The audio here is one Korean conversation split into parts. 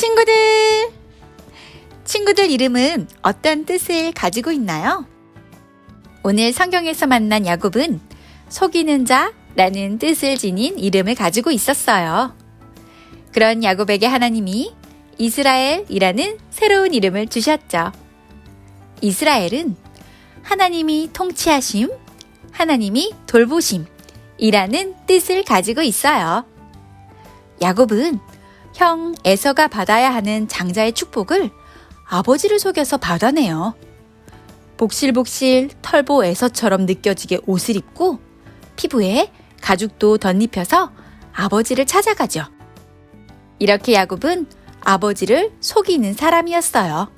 친구들! 친구들 이름은 어떤 뜻을 가지고 있나요? 오늘 성경에서 만난 야곱은 속이는 자라는 뜻을 지닌 이름을 가지고 있었어요. 그런 야곱에게 하나님이 이스라엘이라는 새로운 이름을 주셨죠. 이스라엘은 하나님이 통치하심, 하나님이 돌보심이라는 뜻을 가지고 있어요. 야곱은 형 에서가 받아야 하는 장자의 축복을 아버지를 속여서 받아내요. 복실복실 털보 에서처럼 느껴지게 옷을 입고 피부에 가죽도 덧입혀서 아버지를 찾아가죠. 이렇게 야곱은 아버지를 속이는 사람이었어요.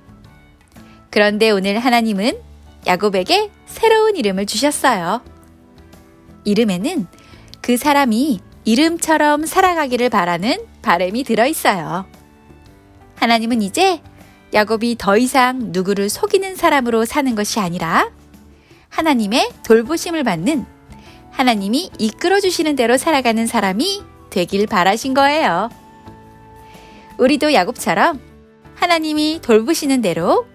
그런데 오늘 하나님은 야곱에게 새로운 이름을 주셨어요. 이름에는 그 사람이 이름처럼 살아가기를 바라는 바람이 들어 있어요. 하나님은 이제 야곱이 더 이상 누구를 속이는 사람으로 사는 것이 아니라 하나님의 돌보심을 받는 하나님이 이끌어 주시는 대로 살아가는 사람이 되길 바라신 거예요. 우리도 야곱처럼 하나님이 돌보시는 대로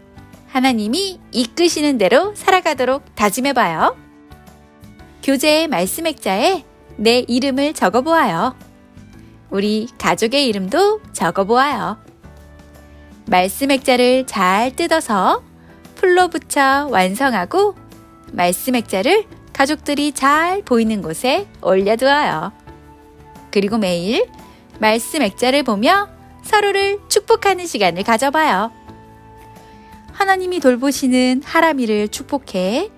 하나님이 이끄시는 대로 살아가도록 다짐해 봐요. 교재의 말씀 액자에 내 이름을 적어 보아요. 우리 가족의 이름도 적어 보아요. 말씀 액자를 잘 뜯어서 풀로 붙여 완성하고 말씀 액자를 가족들이 잘 보이는 곳에 올려두어요. 그리고 매일 말씀 액자를 보며 서로를 축복하는 시간을 가져봐요. 하나님이 돌보시는 하람이를 축복해.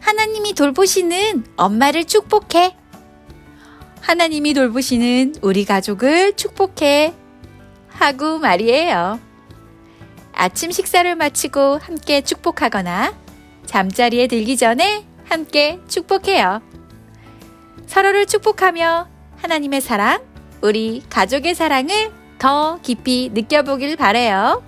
하나님이 돌보시는 엄마를 축복해. 하나님이 돌보시는 우리 가족을 축복해. 하고 말이에요. 아침 식사를 마치고 함께 축복하거나 잠자리에 들기 전에 함께 축복해요. 서로를 축복하며 하나님의 사랑, 우리 가족의 사랑을 더 깊이 느껴보길 바래요.